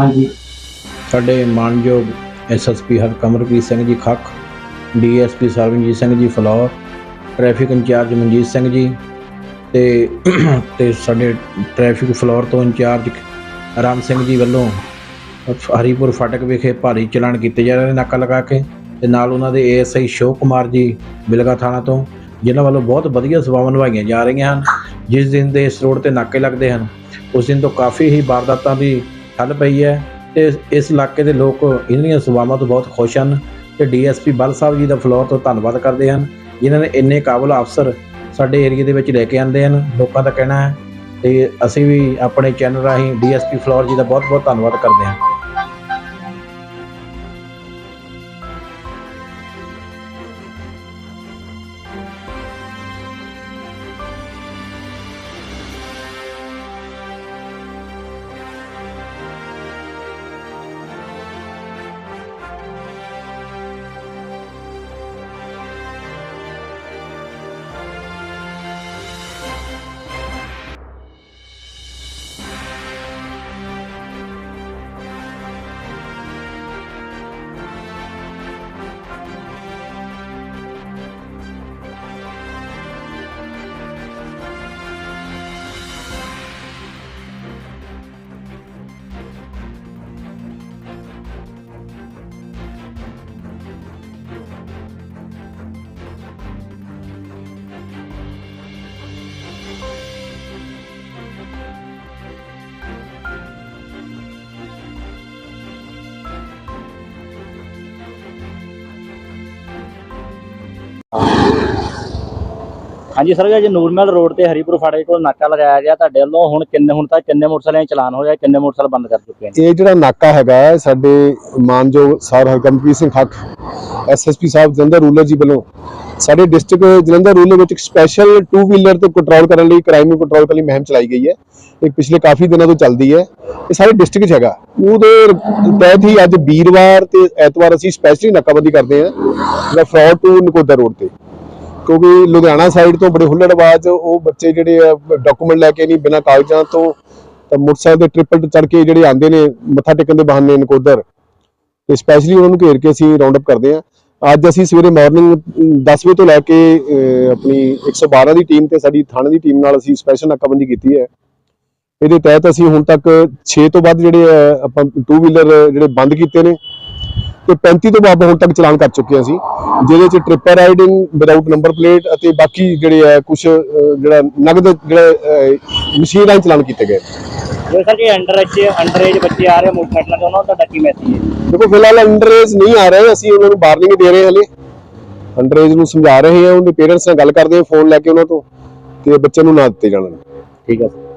ਹਾਂਜੀ। ਸਾਡੇ ਮਾਨਯੋਗ SSP ਹਰਕਮਰਪ੍ਰੀਤ Singh ji Khakh, DSP Sarvanjit Singh ji Phillaur, traffic in charge Manjit Singh ji ਤੇ ਤੇ ਸਾਡੇ ਟ੍ਰੈਫਿਕ ਫਲੌਰ ਤੋਂ ਇੰਚਾਰਜ ਰਾਮ ਸਿੰਘ ਜੀ ਵੱਲੋਂ ਹਰੀਪੁਰ ਫਾਟਕ ਵਿਖੇ ਭਾਰੀ ਚਲਾਨ ਕੀਤੇ ਜਾ ਰਹੇ ਨੇ ਨਾਕਾ ਲਗਾ ਕੇ ਤੇ ਨਾਲ ਉਹਨਾਂ ਦੇ ਏਐਸਆਈ ਸ਼ੋਕ ਕੁਮਾਰ ਜੀ ਬਿਲਗਾ ਥਾਣਾ ਤੋਂ, ਜਿਨ੍ਹਾਂ ਵੱਲੋਂ ਬਹੁਤ ਵਧੀਆ ਸੇਵਾਵਾਂ ਨਿਭਾਈਆਂ ਜਾ ਰਹੀਆਂ ਹਨ, ਜਿਸ ਦਿਨ ਦੇ ਇਸ ਰੋਡ ਤੇ ਨਾਕੇ ਲੱਗਦੇ ਹਨ, ਉਸ ਦਿਨ ਤੋਂ ਕਾਫੀ ਹੀ ਵਾਰਦਾਤਾਂ ਦੀ ਠੱਲ ਪਈ ਹੈ ਤੇ ਇਸ ਇਲਾਕੇ ਦੇ ਲੋਕ ਇਹਨਾਂ ਦੀਆਂ ਸੇਵਾਵਾਂ ਤੋਂ ਬਹੁਤ ਖੁਸ਼ ਹਨ ਤੇ ਡੀਐਸਪੀ ਬਲ ਸਾਹਿਬ ਜੀ ਦਾ ਫਲੋਰ ਤੋਂ ਧੰਨਵਾਦ ਕਰਦੇ ਹਨ, ਜਿਨ੍ਹਾਂ ਨੇ ਇੰਨੇ ਕਾਬਲ ਅਫਸਰ ਸਾਡੇ ਏਰੀਆ ਦੇ ਵਿੱਚ ਲੈ ਕੇ ਆਂਦੇ ਹਨ, ਲੋਕਾਂ ਦਾ ਕਹਿਣਾ ਹੈ ਤੇ ਅਸੀਂ ਵੀ ਆਪਣੇ ਚੈਨਲ ਰਾਹੀਂ ਡੀਐਸਪੀ ਫਲੋਰ ਜੀ ਦਾ ਬਹੁਤ ਬਹੁਤ ਧੰਨਵਾਦ ਕਰਦੇ ਹਾਂ। ਹਾਂਜੀ ਸਰ ਜੀ ਨੂਰਮਹਿਲ ਰੋਡ ਤੇ ਹਰੀਪੁਰ ਫਾਟਕ ਕੋਲ ਨਾਕਾ ਲਗਾਇਆ ਗਿਆ, ਤੁਹਾਡੇ ਵੱਲੋਂ ਹੁਣ ਕਿੰਨੇ, ਹੁਣ ਤੱਕ ਕਿੰਨੇ ਮੋਟਰਸਾਈਕਲਾਂ ਦੇ ਚਲਾਨ ਹੋਇਆ ਕਿੰਨੇ ਮੋਟਰਸਾਈਕਲ ਬੰਦ ਕਰ ਚੁੱਕੇ ਨੇ? ਇਹ ਜਿਹੜਾ ਨਾਕਾ ਹੈਗਾ ਸਾਡੇ ਮਾਨਯੋਗ ਸਰ ਹਰਕਮਪ੍ਰੀਤ ਸਿੰਘ ਖੱਖ ਐਸਐਸਪੀ ਸਾਹਿਬ ਜਲੰਧਰ ਰੂਰਲ ਜੀ ਵੱਲੋਂ, ਸਾਡੇ ਡਿਸਟ੍ਰਿਕਟ ਜਲੰਧਰ ਰੂਰਲ ਵਿੱਚ ਇੱਕ ਸਪੈਸ਼ਲ 2 ਵੀਲਰ ਤੇ ਕੰਟਰੋਲ ਕਰਨ ਲਈ ਕ੍ਰਾਈਮ ਨੂੰ ਕੰਟਰੋਲ ਕਰਨ ਲਈ ਮੁਹਿੰਮ ਚਲਾਈ ਗਈ ਹੈ। ਇਹ ਪਿਛਲੇ ਕਾਫੀ ਦਿਨਾਂ ਤੋਂ ਚੱਲਦੀ ਹੈ। ਇਹ ਸਾਰੇ ਡਿਸਟ੍ਰਿਕਟ 'ਚ ਹੈਗਾ। ਉਹਦੇ ਤਹਿਤ ਹੀ ਅੱਜ ਵੀਰਵਾਰ ਤੇ ਐਤਵਾਰ ਅਸੀਂ ਸਪੈਸ਼ਲੀ ਨਾਕਾਬੰਦੀ ਕਰਦੇ ਹਾਂ, ਜਿਹੜਾ ਫਰੌਡ ਟੂ ਨਕੋਦਰ ਰੋਡ ਤੇ। ਕਿਉਂਕਿ ਲੁਧਿਆਣਾ ਸਾਈਡ ਤੋਂ ਬੜੇ ਹੁੱਲੜਬਾਜ਼ ਉਹ ਬੱਚੇ ਜਿਹੜੇ ਆ ਡਾਕੂਮੈਂਟ ਲੈ ਕੇ ਨਹੀਂ ਬਿਨਾਂ ਕਾਗਜ਼ਾਂ ਤੋਂ ਮੋਟਰਸਾਈਕਲ ਦੇ ਟ੍ਰਿਪਲ ਚੜ ਕੇ ਜਿਹੜੇ ਆਉਂਦੇ ਨੇ ਮੱਥਾ ਟੇਕਣ ਦੇ ਬਹਾਨੇ ਨਕੋਦਰ। ਤੇ ਸਪੈਸ਼ਲੀ ਉਹਨਾਂ ਨੂੰ ਘੇਰ ਕੇ ਅਸੀਂ ਰਾਉਂਡ ਅਪ ਕਰਦੇ ਹਾਂ। ਅੱਜ ਅਸੀਂ ਸਵੇਰੇ ਮਾਰਨਿੰਗ 10 ਵਜੇ ਤੋਂ ਲੈ ਕੇ ਅਹ, ਆਪਣੀ 112 ਦੀ ਟੀਮ ਤੇ ਸਾਡੀ ਥਾਣੇ ਦੀ ਟੀਮ ਨਾਲ ਅਸੀਂ ਸਪੈਸ਼ਲ ਨਾਕਾਬੰਦੀ ਕੀਤੀ ਹੈ। ਇਹਦੇ ਤਹਿਤ ਅਸੀਂ ਹੁਣ ਤੱਕ 6 ਤੋਂ ਵੱਧ ਜਿਹੜੇ ਆਪਾਂ ਟੂ ਵੀਲਰ ਜਿਹੜੇ ਬੰਦ ਕੀਤੇ ਨੇ ਤੇ 35 ਤੋਂ ਵੱਧ ਹੁਣ ਤੱਕ ਚਲਾਨ ਕਰ ਚੁੱਕੇ ਹਾਂ ਅਸੀਂ। ਜਿਹਦੇ ਚ triple riding without number plate ਅਤੇ ਬਾਕੀ ਜਿਹੜੇ ਆ ਕੁਝ ਜਿਹੜਾ ਨਗਦ ਜਿਹੜਾ ਮਸ਼ੀਨ ਰਾਹੀਂ ਚਲਾਨ ਕੀਤੇ ਗਏ। ਜੇ ਸਰ ਜੀ ਅੰਡਰ ਏਜ ਅੰਡਰ ਏਜ ਬੱਚੇ ਆ ਰਹੇ ਮੋਟਰਸਾਈਕਲਾਂ ਤੇ ਉਹਨਾਂ ਤੁਹਾਡਾ ਕੀ ਮੈਸੇਜ ਹੈ? ਦੇਖੋ ਫਿਲਹਾਲ ਅੰਡਰੇਜ ਨਹੀਂ ਆ ਰਹੇ ਅਸੀਂ ਉਹਨਾਂ ਨੂੰ ਵਾਰਨਿੰਗ ਦੇ ਰਹੇ ਹਾਂ ਹਲੇ। ਅੰਡਰੇਜ ਨੂੰ ਸਮਝਾ ਰਹੇ ਹਾਂ ਉਹਦੇ ਪੇਰੈਂਟਸ ਨਾਲ ਗੱਲ ਕਰਦੇ ਹਾਂ ਫੋਨ ਲੈ ਕੇ ਉਹਨਾਂ ਤੋਂ ਤੇ ਬੱਚੇ ਨੂੰ ਨਾ ਦਿੱਤੇ ਜਾਣ। ਠੀਕ ਹੈ ਸਰ।